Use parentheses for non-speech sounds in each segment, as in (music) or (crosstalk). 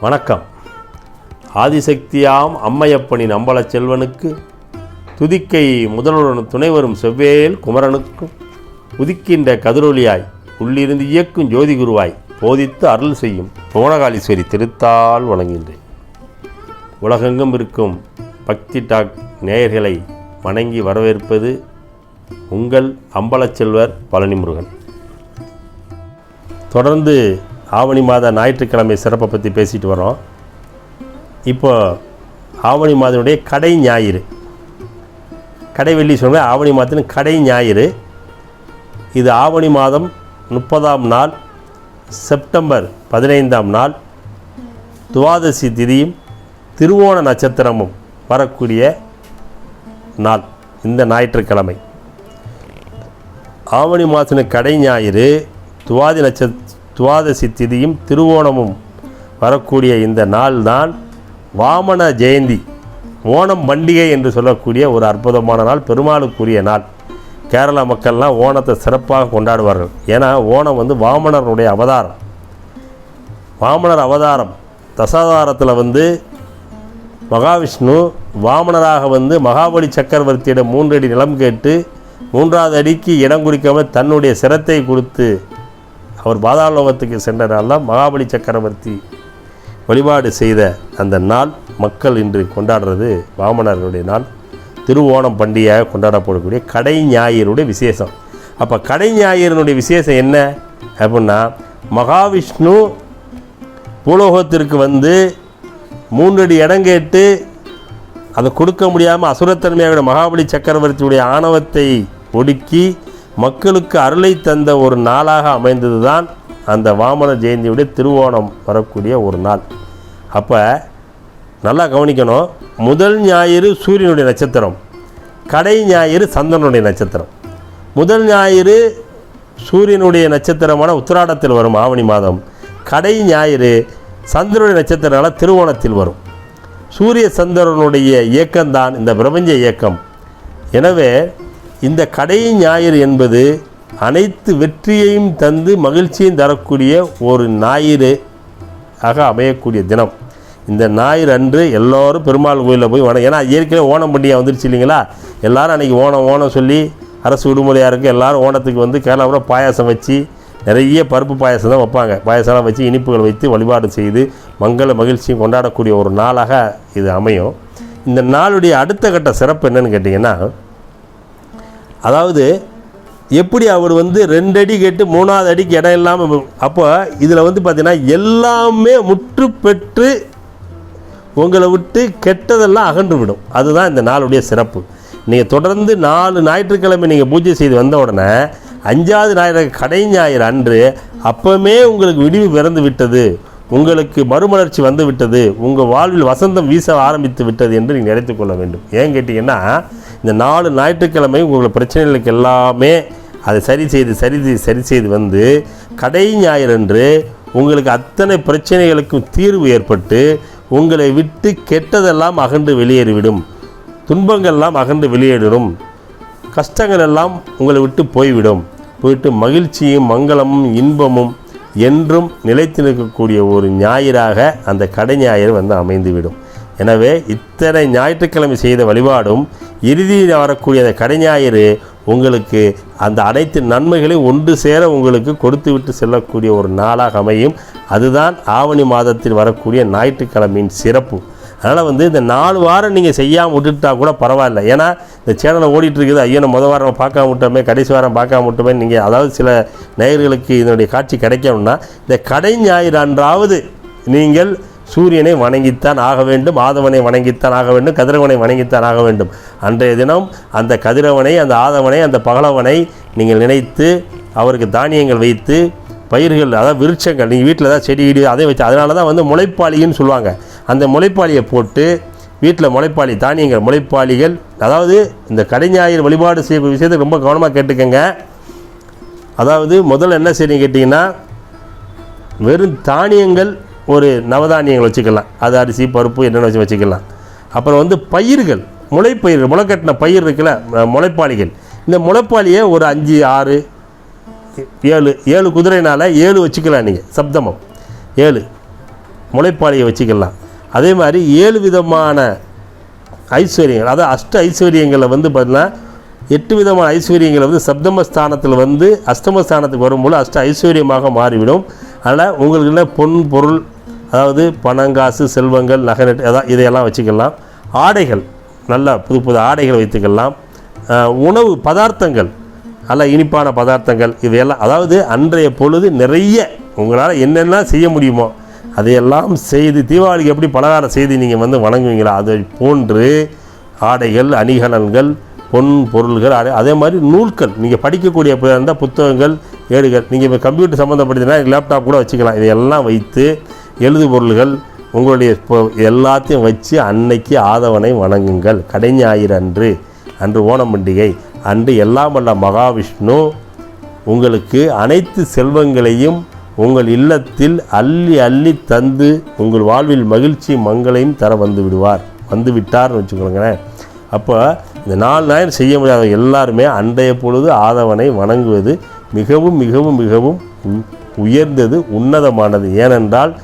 வணக்கம். ஆதிசக்தியாம் அம்மையப்பனின் அம்பலச் செல்வனுக்கு துதிக்கை முதல்வருடன் துணைவரும் செவ்வேல் குமரனுக்கும் உதிக்கின்ற கதிரொலியாய் உள்ளிருந்து இயக்கும் ஜோதி குருவாய் போதித்து அருள் செய்யும் புவனகாலீஸ்வரி திருத்தால் வணங்குகின்றேன். உலகெங்கும் இருக்கும் பக்தி டாக் நேயர்களை வணங்கி வரவேற்பது உங்கள் அம்பலச்செல்வர் பழனிமுருகன். பழனி முருகன் தொடர்ந்து ஆவணி மாத ஞாயிற்றுக்கிழமை சிறப்பை பற்றி பேசிட்டு வரோம் இப்போ ஆவணி மாதனுடைய கடை ஞாயிறு. கடை வெள்ளி சொல்லுவேன் ஆவணி மாதத்தின் கடை ஞாயிறு. இது ஆவணி மாதம் முப்பதாம் நாள் செப்டம்பர் பதினைந்தாம் நாள் துவாதசி திதியும் திருவோண நட்சத்திரமும் வரக்கூடிய நாள் இந்த ஞாயிற்றுக்கிழமை. ஆவணி மாதத்தின் கடை ஞாயிறு துவாதி நட்ச துவாதசி திதியும் திருவோணமும் வரக்கூடிய இந்த நாள் தான் வாமன ஜெயந்தி ஓணம் பண்டிகை என்று சொல்லக்கூடிய ஒரு அற்புதமான நாள் பெருமாளுக்குரிய நாள். கேரள மக்கள்லாம் ஓணத்தை சிறப்பாக கொண்டாடுவார்கள். ஏன்னா ஓணம் வந்து வாமனருடைய அவதாரம். வாமனர் அவதாரம் தசாதாரத்தில் வந்து மகாவிஷ்ணு வாமனராக வந்து மகாபலி சக்கரவர்த்தியிடம் மூன்றடி நிலம் கேட்டு மூன்றாவது அடிக்கு இடம் குறிக்காமல் தன்னுடைய சிரத்தை கொடுத்து அவர் பாதாளோகத்துக்கு சென்ற நாள் தான் மகாபலி சக்கரவர்த்தி வழிபாடு செய்த அந்த நாள் மக்கள் இன்று கொண்டாடுறது வாமனருடைய நாள். திருவோணம் பண்டிகையாக கொண்டாடப்படக்கூடிய கடை ஞாயிறுடைய விசேஷம். அப்போ கடை ஞாயிறினுடைய விசேஷம் என்ன? அப்படின்னா மகாவிஷ்ணு பூலோகத்திற்கு வந்து மூன்றடி இடம் கேட்டு அதை கொடுக்க முடியாமல் அசுரத்தன்மையாக மகாபலி சக்கரவர்த்தியுடைய ஆணவத்தை ஒடுக்கி மக்களுக்கு அருளை தந்த ஒரு நாளாக அமைந்தது தான் அந்த வாமன ஜெயந்தியுடைய திருவோணம் வரக்கூடிய ஒரு நாள். அப்போ நல்லா கவனிக்கணும். முதல் ஞாயிறு சூரியனுடைய நட்சத்திரம் கடை ஞாயிறு சந்திரனுடைய நட்சத்திரம். முதல் ஞாயிறு சூரியனுடைய நட்சத்திரமான உத்திராடத்தில் வரும் ஆவணி மாதம் கடை ஞாயிறு சந்திரனுடைய நட்சத்திரனால திருவோணத்தில் வரும். சூரிய சந்திரனுடைய இயக்கம்தான் இந்த பிரபஞ்ச இயக்கம். எனவே இந்த கடை ஞாயிறு என்பது அனைத்து வெற்றியையும் தந்து மகிழ்ச்சியும் தரக்கூடிய ஒரு ஞாயிறு ஆக அமையக்கூடிய தினம். இந்த ஞாயிறு அன்று எல்லோரும் பெருமாள் கோயிலில் போய் வணங்க ஏன்னா ஏற்கனவே ஓணம் பண்டிகை வந்துருச்சு இல்லைங்களா? எல்லோரும் அன்றைக்கி ஓணம் ஓணம் சொல்லி அரசு விடுமுறையாக இருக்குது எல்லோரும் ஓணத்துக்கு வந்து கேரளாவோட பாயாசம் வச்சு நிறைய பருப்பு பாயசம் தான் வைப்பாங்க. பாயசம்லாம் வச்சு இனிப்புகள் வைத்து வழிபாடு செய்து மங்கள மகிழ்ச்சியும் கொண்டாடக்கூடிய ஒரு நாளாக இது அமையும். இந்த நாளுடைய அடுத்த கட்ட சிறப்பு என்னன்னு கேட்டிங்கன்னா அதாவது எப்படி அவர் வந்து ரெண்டு அடி கேட்டு மூணாவது அடிக்கு இடம் இல்லாமல் அப்போ இதில் வந்து பார்த்திங்கன்னா எல்லாமே முற்று பெற்று உங்களை விட்டு கெட்டதெல்லாம் அகன்று விடும். அதுதான் இந்த நாளுடைய சிறப்பு. நீங்கள் தொடர்ந்து நாலு ஞாயிற்றுக்கிழமை நீங்கள் பூஜை செய்து வந்த உடனே அஞ்சாவது ஞாயிறு கடை ஞாயிறு அன்று அப்பவுமே உங்களுக்கு விடிவு பிறந்து விட்டது. உங்களுக்கு மறுமலர்ச்சி வந்து விட்டது. உங்கள் வாழ்வில் வசந்தம் வீச ஆரம்பித்து விட்டது என்று நீங்கள் நினைத்து கொள்ள வேண்டும். ஏன் கேட்டிங்கன்னா இந்த நாலு ஞாயிற்றுக்கிழமை உங்களை பிரச்சனைகளுக்கு எல்லாமே அதை சரி செய்து சரி செய்து சரி செய்து வந்து கடை ஞாயிறன்று உங்களுக்கு அத்தனை பிரச்சனைகளுக்கும் தீர்வு ஏற்பட்டு உங்களை விட்டு கெட்டதெல்லாம் அகன்று வெளியேறிவிடும். துன்பங்கள்லாம் அகன்று வெளியேறிடும். கஷ்டங்கள் எல்லாம் உங்களை விட்டு போய்விடும். போயிட்டு மகிழ்ச்சியும் மங்களமும் இன்பமும் என்றும் நிலைத்து நிற்கக்கூடிய ஒரு ஞாயிறாக அந்த கடை ஞாயிறு வந்து அமைந்துவிடும். எனவே இத்தனை ஞாயிற்றுக்கிழமை செய்த வழிபாடும் இறுதியில் வரக்கூடிய அந்த கடை ஞாயிறு உங்களுக்கு அந்த அனைத்து நன்மைகளையும் ஒன்று சேர உங்களுக்கு கொடுத்து விட்டு செல்லக்கூடிய ஒரு நாளாக அமையும். அதுதான் ஆவணி மாதத்தில் வரக்கூடிய ஞாயிற்றுக்கிழமையின் சிறப்பு. அதனால் வந்து இந்த நாலு வாரம் நீங்கள் செய்யாமல் விட்டுட்டா கூட பரவாயில்ல. ஏன்னா இந்த சேனலை ஓடிட்டு இருக்குது ஐயோ நம்ம முதல் வாரம் பார்க்காம விட்டோமே கடைசி வாரம் பார்க்காம விட்டோமே நீங்கள் அதாவது சில நேயர்களுக்கு இதனுடைய காட்சி கிடைக்கணும்னா இந்த கடை ஞாயிறு அன்றாவது நீங்கள் சூரியனை வணங்கித்தான் ஆக வேண்டும் ஆதவனை வணங்கித்தான் ஆக வேண்டும் கதிரவனை வணங்கித்தான் ஆக வேண்டும். அன்றைய தினம் அந்த கதிரவனை அந்த ஆதவனை அந்த பகலவனை நீங்கள் நினைத்து அவருக்கு தானியங்கள் வைத்து பயிர்கள் அதாவது விருட்சங்கள் நீங்கள் வீட்டில் தான் செடி இடி அதை வச்சு அதனால தான் வந்து முளைப்பாளின்னு சொல்லுவாங்க. அந்த முளைப்பாளியை போட்டு வீட்டில் முளைப்பாளி தானியங்கள் முளைப்பாளிகள் அதாவது இந்த கடைஞாயிறு வழிபாடு செய்ய விஷயத்தை ரொம்ப கவனமாக கேட்டுக்கோங்க. அதாவது முதல்ல என்ன செய்யணும் கேட்டிங்கன்னா வெறும் தானியங்கள் ஒரு நவதானியங்கள் வச்சுக்கலாம். அது அரிசி பருப்பு என்னென்ன வச்சு வச்சுக்கலாம். அப்புறம் வந்து பயிர்கள் முளைப்பயிர் முளைக்கட்டின பயிர் இருக்குல்ல முளைப்பாளிகள். இந்த முளைப்பாளியை ஒரு அஞ்சு ஆறு ஏழு ஏழு குதிரைனால் ஏழு வச்சுக்கலாம் நீங்கள் சப்தமம். ஏழு முளைப்பாளியை வச்சுக்கலாம். அதே மாதிரி ஏழு விதமான ஐஸ்வர்யங்கள். அதாவது அஷ்ட ஐஸ்வர்யங்களை வந்து பார்த்தீங்கன்னா எட்டு விதமான ஐஸ்வர்யங்களை வந்து சப்தமஸ்தானத்தில் வந்து அஷ்டமஸ்தானத்துக்கு வரும்போது அஷ்ட ஐஸ்வர்யமாக மாறிவிடும். அதனால் உங்களுக்குள்ள பொன் பொருள் அதாவது பணம் காசு செல்வங்கள் நகை அதான் இதையெல்லாம் வச்சுக்கலாம். ஆடைகள் நல்லா புது புது ஆடைகள் வைத்துக்கலாம். உணவு பதார்த்தங்கள் நல்ல இனிப்பான பதார்த்தங்கள் இதையெல்லாம் அதாவது அன்றைய பொழுது நிறைய உங்களால் என்னென்ன செய்ய முடியுமோ அதையெல்லாம் செய்து தீபாவளிக்கு எப்படி பலகாரம் செய்து நீங்கள் வந்து வணங்குவீங்களா அதை போன்று ஆடைகள் அணிகலன்கள் பொன் பொருள்கள் அதே அதே மாதிரி நூல்கள். நீங்கள் படிக்கக்கூடிய இருந்தால் புத்தகங்கள் ஏடுகள் நீங்கள் இப்போ கம்ப்யூட்டர் சம்மந்தப்படுத்தினா லேப்டாப் கூட வச்சுக்கலாம். இதையெல்லாம் வைத்து எழுது பொருள்கள் உங்களுடைய எல்லாத்தையும் வச்சு அன்னைக்கு ஆதவனை வணங்குங்கள். கடைஞாயிறு அன்று அன்று ஓணம் பண்டிகை அன்று எல்லாம் வல்ல மகாவிஷ்ணு உங்களுக்கு அனைத்து செல்வங்களையும் உங்கள் இல்லத்தில் அள்ளி அள்ளி தந்து உங்கள் வாழ்வில் மகிழ்ச்சி மங்களையும் தர வந்து விடுவார். வந்து விட்டார்னு வச்சுக்கோங்களேன். அப்போ இந்த நாலு நாள் செய்ய முடியாத எல்லாருமே அன்றைய பொழுது ஆதவனை வணங்குவது மிகவும் மிகவும் மிகவும் உ- உயர்ந்தது உன்னதமானது. ஏனென்றால்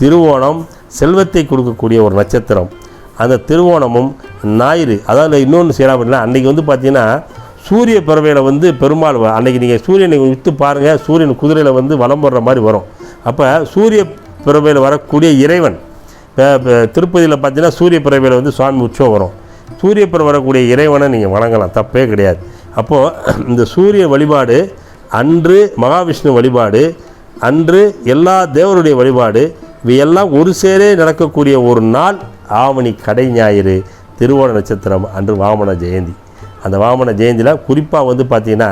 திருவோணம் செல்வத்தை கொடுக்கக்கூடிய ஒரு நட்சத்திரம். அந்த திருவோணமும் ஞாயிறு அதாவது இன்னொன்று செய்யலாம் அப்படின்னா அன்றைக்கி வந்து பார்த்திங்கன்னா சூரிய பறவையில் வந்து பெருமாள் அன்றைக்கி அன்னைக்கு நீங்கள் சூரியனை விற்று பாருங்கள் சூரியன் குதிரையில் வந்து வலம் போடுற மாதிரி வரும். அப்போ சூரிய பிறவையில் வரக்கூடிய இறைவன் இப்போ இப்போ திருப்பதியில் பார்த்தீங்கன்னா சூரிய பிறவையில் வந்து சுவாமி உற்சவம் வரும். சூரிய பிறவை வரக்கூடிய இறைவனை நீங்கள் வணங்கலாம் தப்பே கிடையாது. அப்போது (clears throat) இந்த சூரிய வழிபாடு அன்று மகாவிஷ்ணு வழிபாடு அன்று எல்லா தேவருடைய வழிபாடு இவையெல்லாம் ஒரு சேரே நடக்கக்கூடிய ஒரு நாள் ஆவணி கடை ஞாயிறு திருவோண நட்சத்திரம் அன்று வாமன ஜெயந்தி. அந்த வாமன ஜெயந்தியில் குறிப்பாக வந்து பார்த்திங்கன்னா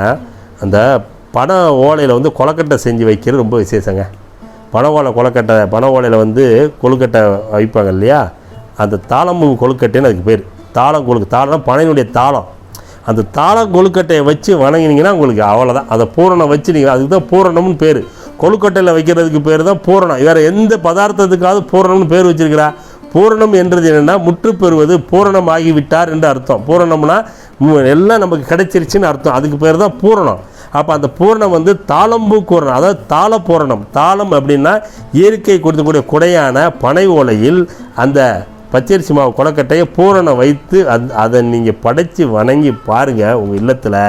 அந்த பனை ஓலையில் வந்து கொலக்கட்டை செஞ்சு வைக்கிறது ரொம்ப விசேஷங்க. பண ஓலை கொலக்கட்டை பனை ஓலையில் வந்து கொழுக்கட்டை வைப்பாங்க இல்லையா? அந்த தாளம்பூ கொழுக்கட்டைன்னு அதுக்கு பேர். தாளம் கொழுக்கு தாளம் பனையினுடைய தாளம். அந்த தாளம் கொழுக்கட்டையை வச்சு வணங்கினீங்கன்னா உங்களுக்கு அவ்வளோதான் அதை பூரணம் வச்சு நீங்கள் அதுக்கு தான் பூரணம்னு பேர். கொழுக்கட்டையில் வைக்கிறதுக்கு பேர் தான் பூரணம். வேறு எந்த பதார்த்தத்துக்காவது பூரணம்னு பேர் வச்சிருக்கிறா? பூரணம் என்றது என்னென்னா முற்று பெறுவது பூரணம் ஆகிவிட்டார் என்று அர்த்தம். பூரணம்னா எல்லாம் நமக்கு கிடைச்சிருச்சுன்னு அர்த்தம். அதுக்கு பேர் தான் பூரணம். அப்போ அந்த பூரணம் வந்து தாளம்பூ கூரணம் அதாவது தாள பூரணம். தாளம் அப்படின்னா இயற்கை கொடுக்கக்கூடிய குடையான பனை ஓலையில் அந்த பச்சரிசி மாவு கொலக்கட்டையை பூரணம் வைத்து அந் அதை நீங்கள் படைத்து வணங்கி பாருங்கள் உங்கள் இல்லத்தில்.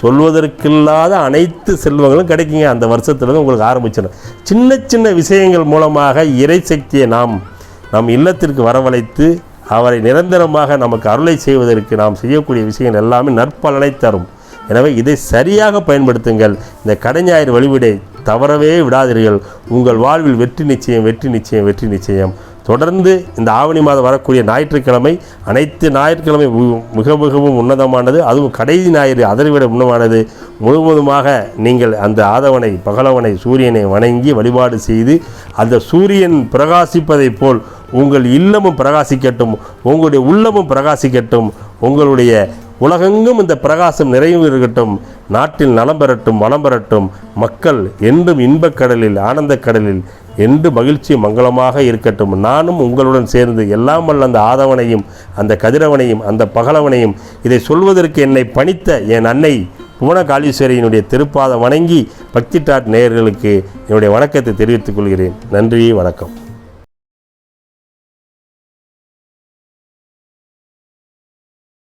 சொல்வதற்கில்லாத அனைத்து செல்வங்களும் கிடைக்குங்க. அந்த வருஷத்துலேருந்து உங்களுக்கு ஆரம்பிச்சிடும். சின்ன சின்ன விஷயங்கள் மூலமாக இறை சக்தியை நாம் நம் இல்லத்திற்கு வரவழைத்து அவரை நிரந்தரமாக நமக்கு அருளை செய்வதற்கு நாம் செய்யக்கூடிய விஷயங்கள் எல்லாமே நற்பலனை தரும். எனவே இதை சரியாக பயன்படுத்துங்கள். இந்த கடைஞாயிறு வழிவிடை தவறவே விடாதீர்கள். உங்கள் வாழ்வில் வெற்றி நிச்சயம் வெற்றி நிச்சயம் வெற்றி நிச்சயம். தொடர்ந்து இந்த ஆவணி மாதம் வரக்கூடிய ஞாயிற்றுக்கிழமை அனைத்து ஞாயிற்றுக்கிழமை மிக மிகவும் உன்னதமானது அதுவும் கடைசி ஞாயிறு அதைவிட உன்னதமானது. முழுவதுமாக நீங்கள் அந்த ஆதவனை பகலவனை சூரியனை வணங்கி வழிபாடு செய்து அந்த சூரியன் பிரகாசிப்பதைப் போல் உங்கள் இல்லமும் பிரகாசிக்கட்டும் உங்களுடைய உள்ளமும் பிரகாசிக்கட்டும் உங்களுடைய உலகெங்கும் இந்த பிரகாசம் நிறைவு இருக்கட்டும் நாட்டில் நலம் பெறட்டும் வளம் பெறட்டும் மக்கள் என்றும் இன்பக் கடலில் ஆனந்தக் கடலில் என்று மகிழ்ச்சி மங்களமாக இருக்கட்டும். நானும் உங்களுடன் சேர்ந்து எல்லாம் வல்ல அந்த ஆதவனையும் அந்த கதிரவனையும் அந்த பகலவனையும் இதை சொல்வதற்கு என்னை பணித்த என் அன்னை புவனகாளீஸ்வரியினுடைய திருப்பாதம் வணங்கி பக்தி டாட் நேயர்களுக்கு என்னுடைய வணக்கத்தை தெரிவித்துக் கொள்கிறேன். நன்றி வணக்கம்.